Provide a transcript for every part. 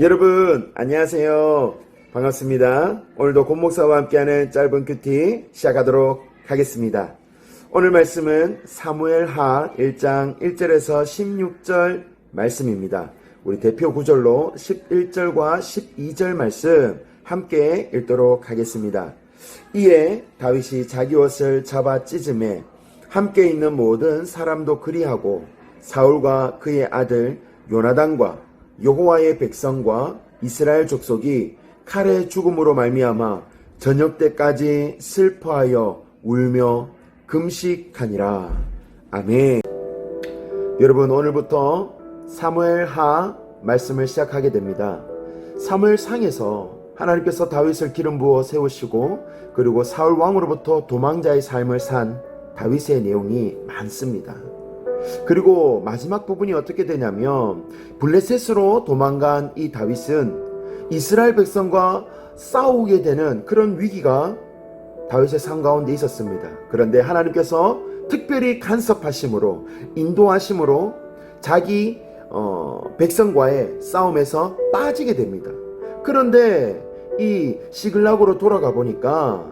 여러분 안녕하세요. 반갑습니다. 오늘도 곤목사와 함께하는 짧은 큐티 시작하도록 하겠습니다. 오늘 말씀은 사무엘 하 1장 1절에서 16절 말씀입니다. 우리 대표 구절로 11절과 12절 말씀 함께 읽도록 하겠습니다. 이에 다윗이 자기 옷을 잡아 찢음에 함께 있는 모든 사람도 그리하고 사울과 그의 아들 요나단과 여호와의 백성과 이스라엘 족속이 칼의 죽음으로 말미암아 저녁 때까지 슬퍼하여 울며 금식하니라. 아멘. 여러분 오늘부터 사무엘 하 말씀을 시작하게 됩니다. 사무엘 상에서 하나님께서 다윗을 기름 부어 세우시고 그리고 사울 왕으로부터 도망자의 삶을 산 다윗의 내용이 많습니다. 그리고 마지막 부분이 어떻게 되냐면 블레셋으로 도망간 이 다윗은 이스라엘 백성과 싸우게 되는 그런 위기가 다윗의 삶 가운데 있었습니다. 그런데 하나님께서 특별히 간섭하심으로 인도하심으로 자기 어, 백성과의 싸움에서 빠지게 됩니다. 그런데 이 시글락으로 돌아가 보니까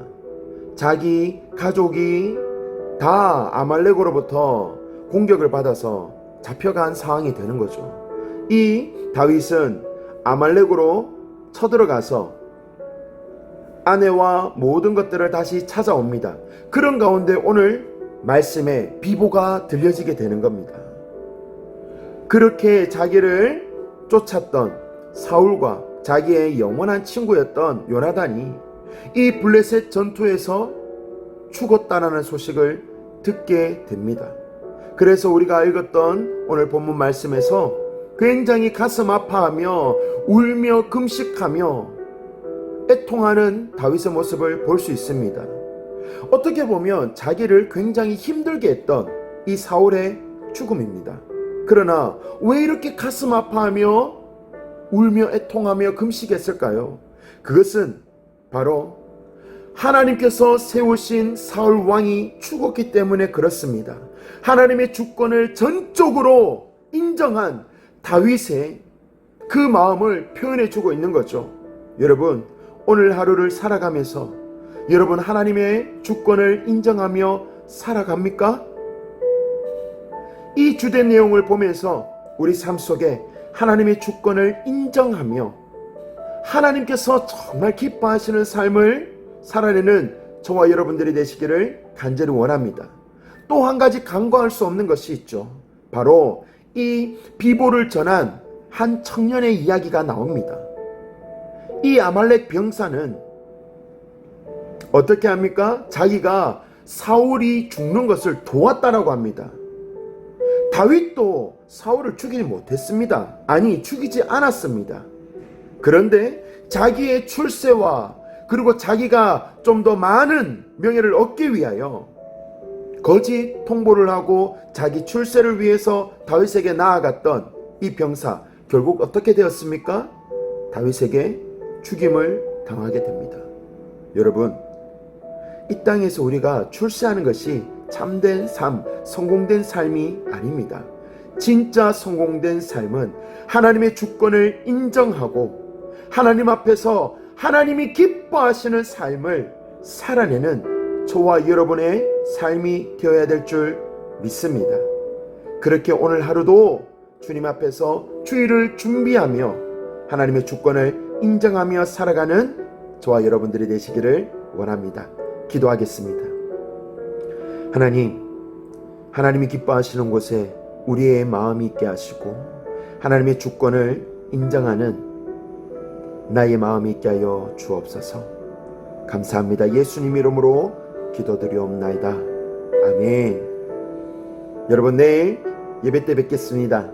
자기 가족이 다 아말렉으로부터 공격을 받아서 잡혀간 상황이 되는 거죠. 이 다윗은 아말렉으로 쳐들어가서 아내와 모든 것들을 다시 찾아옵니다. 그런 가운데 오늘 말씀에 비보가 들려지게 되는 겁니다. 그렇게 자기를 쫓았던 사울과 자기의 영원한 친구였던 요나단이 이 블레셋 전투에서 죽었다라는 소식을 듣게 됩니다. 그래서 우리가 읽었던 오늘 본문 말씀에서 굉장히 가슴 아파하며 울며 금식하며 애통하는 다윗의 모습을 볼 수 있습니다. 어떻게 보면 자기를 굉장히 힘들게 했던 이 사울의 죽음입니다. 그러나 왜 이렇게 가슴 아파하며 울며 애통하며 금식했을까요? 그것은 바로 하나님께서 세우신 사울 왕이 죽었기 때문에 그렇습니다. 하나님의 주권을 전적으로 인정한 다윗의 그 마음을 표현해 주고 있는 거죠. 여러분, 오늘 하루를 살아가면서 여러분 하나님의 주권을 인정하며 살아갑니까? 이 주된 내용을 보면서 우리 삶 속에 하나님의 주권을 인정하며 하나님께서 정말 기뻐하시는 삶을 살아내는 저와 여러분들이 되시기를 간절히 원합니다. 또 한 가지 간과할 수 없는 것이 있죠. 바로 이 비보를 전한 한 청년의 이야기가 나옵니다. 이 아말렉 병사는 어떻게 합니까? 자기가 사울이 죽는 것을 도왔다라고 합니다. 다윗도 사울을 죽이지 못했습니다. 아니, 죽이지 않았습니다. 그런데 자기의 출세와 그리고 자기가 좀 더 많은 명예를 얻기 위하여 거짓 통보를 하고 자기 출세를 위해서 다윗에게 나아갔던 이 병사 결국 어떻게 되었습니까? 다윗에게 죽임을 당하게 됩니다. 여러분, 이 땅에서 우리가 출세하는 것이 참된 삶, 성공된 삶이 아닙니다. 진짜 성공된 삶은 하나님의 주권을 인정하고 하나님 앞에서 하나님이 기뻐하시는 삶을 살아내는 저와 여러분의 삶이 되어야 될 줄 믿습니다. 그렇게 오늘 하루도 주님 앞에서 주일을 준비하며 하나님의 주권을 인정하며 살아가는 저와 여러분들이 되시기를 원합니다. 기도하겠습니다. 하나님, 하나님이 기뻐하시는 곳에 우리의 마음이 있게 하시고 하나님의 주권을 인정하는 나의 마음이 있게 하여 주옵소서. 감사합니다. 예수님 이름으로 기도드리옵나이다. 아멘. 여러분 내일 예배 때 뵙겠습니다.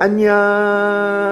안녕.